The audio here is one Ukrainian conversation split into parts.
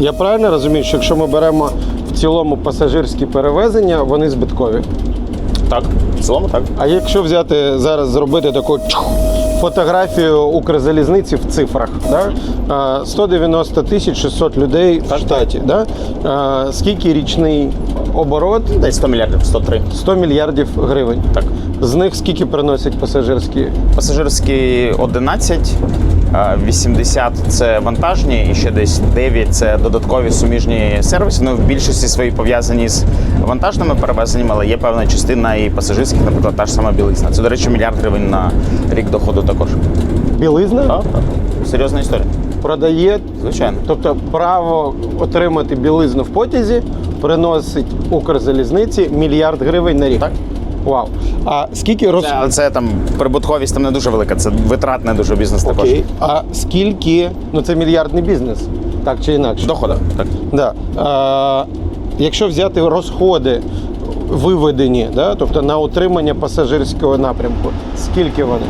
Я правильно розумію, що якщо ми беремо в цілому пасажирські перевезення, вони збиткові. Так, в цілому так. А якщо взяти зараз зробити таку чух, фотографію Укрзалізниці в цифрах, да? А, 190 тисяч 600 людей в штаті, да? Скільки річний оборот? Десь 100 мільярдів, 103. 100 мільярдів гривень. Так. З них скільки приносять пасажирські? Пасажирські 11, е, 80 це вантажні, і ще десь 9 це додаткові суміжні сервіси. Ну, в більшості свої пов'язані з вантажними перевезеннями, але є певна частина і пасажирських, наприклад, та ж сама білизна. Це, до речі, мільярд гривень на рік доходу також. Білизна Так, так. Серйозна історія. продає, Звичайно. тобто право отримати білизну в потязі приносить Укрзалізниці мільярд гривень на рік. Так. Вау. А скільки роз... Це, це там прибутковість там не дуже велика, це витратний дуже бізнес також. Окей. А скільки, ну це мільярдний бізнес, так чи інакше. Доходи. Так. Да. А, якщо взяти розходи виведені, да, тобто на утримання пасажирського напрямку, скільки вони?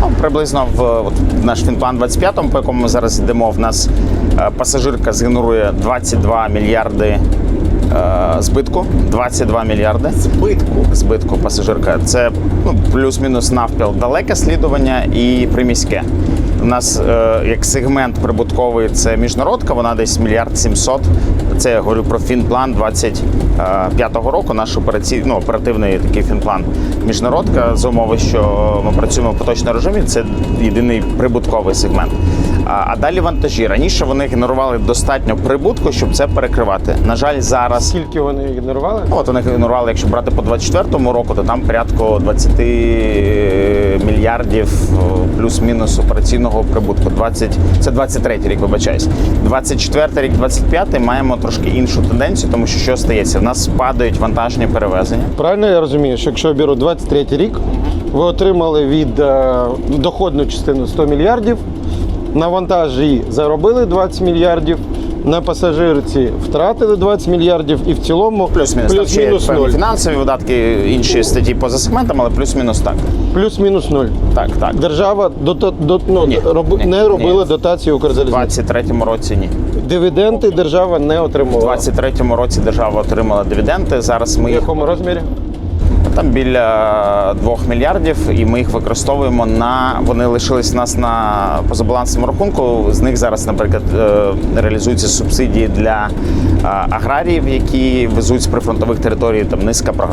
Ну, приблизно в от, наш фінплан 25, по якому ми зараз йдемо, в нас е, пасажирка згенерує 22 мільярди збитку. 22 мільярди збитку. Збитку пасажирка. Це ну, плюс-мінус навпіл далеке слідування і приміське. У нас е, як сегмент прибутковий це міжнародка, вона десь мільярд 700. Це я говорю про фінплан 25-го року. Наш операцій, ну, оперативний такий фінплан. Міжнародка з умови, що ми працюємо в поточному режимі. Це єдиний прибутковий сегмент. А, далі вантажі. Раніше вони генерували достатньо прибутку, щоб це перекривати. На жаль, зараз Скільки вони генерували? Ну, от вони генерували, якщо брати по 24-му року, то там порядку 20 мільярдів плюс-мінус операційного прибутку. 20, це 23-й рік, вибачаюсь. 24-й рік, 25-й маємо трошки іншу тенденцію, тому що що стається? В нас падають вантажні перевезення. Правильно я розумію, що якщо я беру 23-й рік, ви отримали від е, доходну частину 100 мільярдів, на вантажі заробили 20 мільярдів, на пасажирці втратили 20 мільярдів і в цілому Плюс-мінус там плюс-мінус певні ноль. фінансові видатки, інші статті поза сегментом, але плюс-мінус так. Плюс-мінус ноль. Так, так. Держава дото, до, ну, Ні, роби- ні, не робила ні. дотації У Укрзалізниці. 23-му році ні. Дивіденди держава не отримувала. У 23-му році держава отримала дивіденди. Зараз ми В їх якому розмірі? Там біля 2 мільярдів, і ми їх використовуємо на вони лишились у нас на позабалансному рахунку. З них зараз, наприклад, е, реалізуються субсидії для е, аграріїв, які везуть з прифронтових територій. Там низка програм